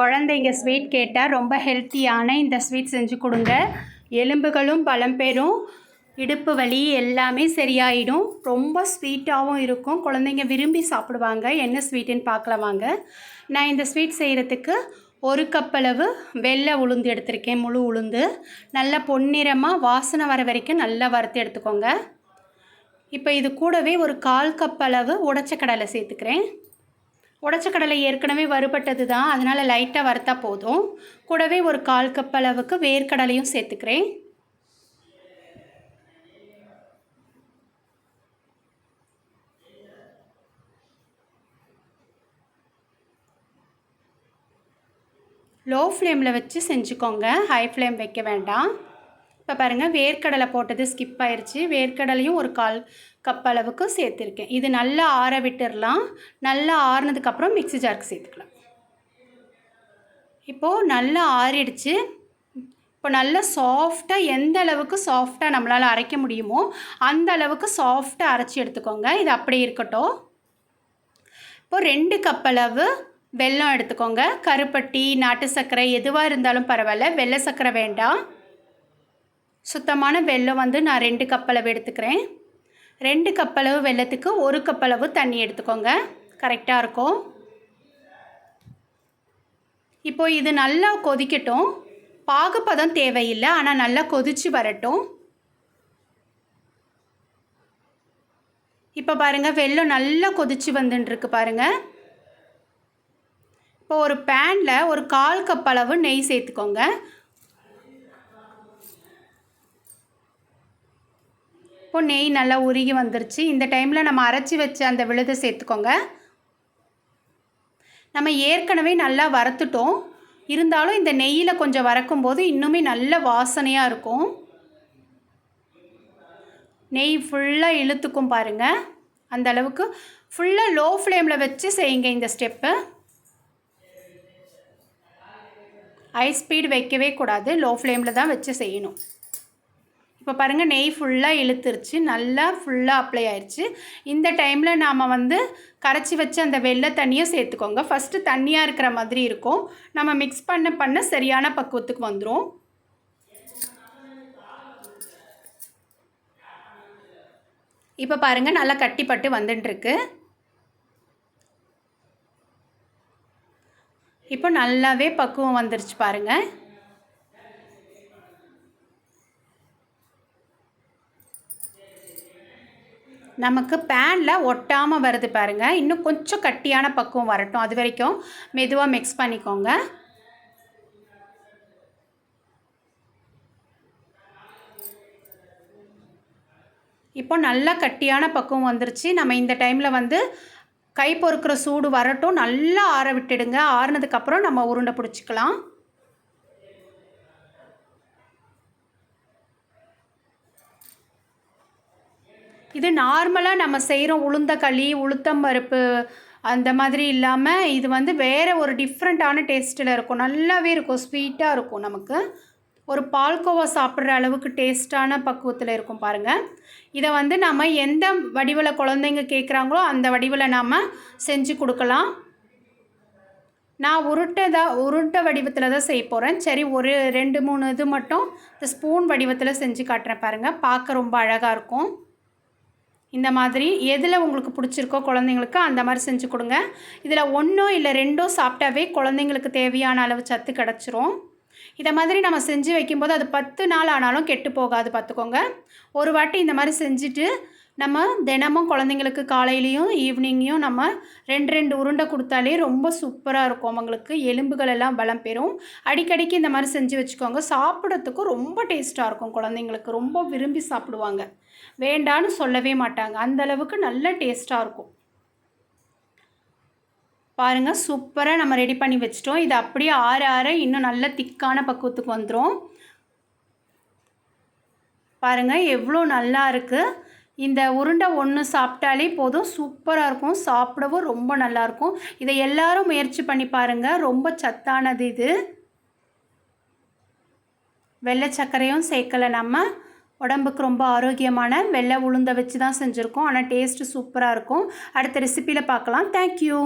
குழந்தைங்க ஸ்வீட் கேட்டால் ரொம்ப ஹெல்த்தியான இந்த ஸ்வீட் செஞ்சு கொடுங்க. எலும்புகளும் பலம் பெறும். இடுப்பு வலி எல்லாமே சரியாயிடும். ரொம்ப ஸ்வீட்டாகவும் இருக்கும். குழந்தைங்க விரும்பி சாப்பிடுவாங்க. என்ன ஸ்வீட்டுன்னு பார்க்கலாம் வாங்க. நான் இந்த ஸ்வீட் செய்கிறதுக்கு ஒரு கப்பளவு வெள்ளை உளுந்து எடுத்திருக்கேன் முழு உளுந்து. நல்லா பொன்னிறமாக வாசனை வர வரைக்கும் நல்லா வறுத்து எடுத்துக்கோங்க. இப்போ இது கூடவே ஒரு கால் கப்பளவு உடச்ச கடலை சேர்த்துக்கிறேன். உடச்ச கடலை ஏற்கனவே வறுபட்டது தான் அதனால் லைட்டாக வறுத்தா போதும். கூடவே ஒரு கால் கப் அளவுக்கு வேர்க்கடலையும் சேர்த்துக்கிறேன். லோ ஃப்ளேமில் வச்சு செஞ்சுக்கோங்க. ஹை ஃப்ளேம் வைக்க வேண்டாம். இப்போ பாருங்கள் வேர்க்கடலை போட்டது ஸ்கிப் ஆயிடுச்சு வேர்க்கடலையும் ஒரு கால் கப் அளவுக்கு சேர்த்துருக்கேன். இது நல்லா ஆற விட்டுடலாம் நல்லா ஆறுனதுக்கப்புறம் மிக்சி ஜாருக்கு சேர்த்துக்கலாம். இப்போது நல்லா ஆறிடுச்சு. இப்போ நல்லா சாஃப்டாக எந்த அளவுக்கு சாஃப்டாக நம்மளால் அரைக்க முடியுமோ அந்த அளவுக்கு சாஃப்டாக அரைச்சி எடுத்துக்கோங்க. இது அப்படியே இருக்கட்டும். இப்போது ரெண்டு கப் அளவு வெல்லம் எடுத்துக்கோங்க. கருப்பட்டி நாட்டு சர்க்கரை எதுவாக இருந்தாலும் பரவாயில்ல. வெள்ளை சர்க்கரை வேண்டாம். சுத்தமான வெல்லம் வந்து நான் ரெண்டு கப்பளவு எடுத்துக்கிறேன். ரெண்டு கப்பளவு வெள்ளத்துக்கு வெல்லத்துக்கு ஒரு கப்பளவு தண்ணி எடுத்துக்கோங்க. கரெக்டாக இருக்கும். இப்போது இது நல்லா கொதிக்கட்டும். பாகுப்பதம் தேவையில்லை ஆனால் நல்லா கொதித்து வரட்டும். இப்போ பாருங்கள் வெள்ளம் நல்லா கொதித்து வந்துட்டுருக்கு பாருங்கள் இப்போ ஒரு பேனில் ஒரு கால் கப் அளவு நெய் சேர்த்துக்கோங்க. இப்போ நெய் நல்லா உருகி வந்துருச்சு. இந்த டைமில் நம்ம அரைச்சி வச்ச அந்த விழுதை சேர்த்துக்கோங்க. நம்ம ஏற்கனவே நல்லா வறுத்துட்டோம். இருந்தாலும் இந்த நெய்யில் கொஞ்சம் வறக்கும்போது இன்னுமே நல்ல வாசனையாக இருக்கும். நெய் ஃபுல்லாக இழுத்துக்கும் பாருங்கள் அந்த அளவுக்கு ஃபுல்லாக லோ ஃப்ளேமில் வச்சு செய்யுங்க இந்த ஸ்டெப்பு ஹை ஸ்பீடு வைக்கவே கூடாது. லோ ஃப்ளேமில் தான் வச்சு செய்யணும். இப்போ பாருங்கள் நெய் ஃபுல்லாக இழுத்துருச்சு. நல்லா ஃபுல்லாக அப்ளை ஆயிடுச்சு இந்த டைமில் நாம் வந்து கரைச்சி வச்ச அந்த வெள்ளை தண்ணியை சேர்த்துக்கோங்க. ஃபஸ்ட்டு தண்ணியாக இருக்கிற மாதிரி இருக்கும். நம்ம மிக்ஸ் பண்ண பண்ண சரியான பக்குவத்துக்கு வந்துடும் இப்போ பாருங்கள் நல்லா கட்டிப்பட்டு வந்துட்டுருக்கு இப்போ நல்லாவே பக்குவம் வந்துருச்சு பாருங்கள் நமக்கு பேனில் ஒட்டாமல் வருது பாருங்கள் இன்னும் கொஞ்சம் கட்டியான பக்குவம் வரட்டும். அது வரைக்கும் மெதுவாக மிக்ஸ் பண்ணிக்கோங்க. இப்போ நல்லா கட்டியான பக்குவம் வந்துருச்சு. நம்ம இந்த டைமில் வந்து கை பொறுக்கிற சூடு வரட்டும். நல்லா ஆற விட்டுடுங்க. ஆறுனதுக்கப்புறம் நம்ம உருண்டை பிடிச்சிக்கலாம். இது நார்மலாக நம்ம செய்கிறோம் உளுந்த களி உளுத்தம் பருப்பு அந்த மாதிரி இல்லாமல் இது வந்து வேறு ஒரு டிஃப்ரெண்ட்டான டேஸ்ட்டில் இருக்கும். நல்லாவே இருக்கும். ஸ்வீட்டாக இருக்கும் நமக்கு. ஒரு பால்கோவா சாப்பிட்ற அளவுக்கு டேஸ்ட்டான பக்குவத்தில் இருக்கும் பாருங்கள் இதை வந்து நம்ம எந்த வடிவில் குழந்தைங்க கேட்குறாங்களோ அந்த வடிவில் நாம் செஞ்சு கொடுக்கலாம். நான் உருட்டை தான் உருட்டை வடிவத்தில் தான் செய்ய போகிறேன் சரி ஒரு ரெண்டு மூணு இது மட்டும் இந்த ஸ்பூன் வடிவத்தில் செஞ்சு காட்டுறேன் பாருங்கள் பார்க்க ரொம்ப அழகாக இருக்கும். இந்த மாதிரி எதில் உங்களுக்கு பிடிச்சிருக்கோ குழந்தைங்களுக்கு அந்த மாதிரி செஞ்சு கொடுங்க. இதில் ஒன்றோ இல்லை ரெண்டோ சாப்பிட்டாவே குழந்தைங்களுக்கு தேவையான அளவு சத்து கிடச்சிரும். இதை மாதிரி நம்ம செஞ்சு வைக்கும்போது அது பத்து நாள் ஆனாலும் கெட்டு போகாது பார்த்துக்கோங்க ஒரு வாட்டி இந்த மாதிரி செஞ்சுட்டு நம்ம தினமும் குழந்தைங்களுக்கு காலையிலையும் ஈவினிங்கையும் நம்ம ரெண்டு ரெண்டு உருண்டை கொடுத்தாலே ரொம்ப சூப்பராக இருக்கும். அவங்களுக்கு எலும்புகள் எல்லாம் பலம் பெறும். அடிக்கடிக்கு இந்த மாதிரி செஞ்சு வச்சுக்கோங்க. சாப்பிட்றதுக்கும் ரொம்ப டேஸ்ட்டாக இருக்கும் குழந்தைங்களுக்கு. ரொம்ப விரும்பி சாப்பிடுவாங்க. வேண்டான்னு சொல்லவே மாட்டாங்க. அந்தளவுக்கு நல்ல டேஸ்ட்டாக இருக்கும். பாருங்கள் சூப்பராக நம்ம ரெடி பண்ணி வச்சிட்டோம். இது அப்படியே ஆற ஆற இன்னும் நல்ல திக்கான பக்குவத்துக்கு வந்துடும் பாருங்கள் எவ்வளோ நல்லா இருக்குது இந்த உருண்டை ஒன்று சாப்பிட்டாலே போதும். சூப்பராக இருக்கும். சாப்பிடவும் ரொம்ப நல்லாயிருக்கும் இதை எல்லாரும் முயற்சி பண்ணி பாருங்கள் ரொம்ப சத்தானது இது. வெள்ளை சர்க்கரையும் சேர்க்கலை நம்ம. உடம்புக்கு ரொம்ப ஆரோக்கியமான வெள்ளை உளுந்தை வச்சு தான் செஞ்சுருக்கோம். ஆனால் டேஸ்ட்டு சூப்பராக இருக்கும். அடுத்த ரெசிப்பியில் பார்க்கலாம். தேங்க்யூ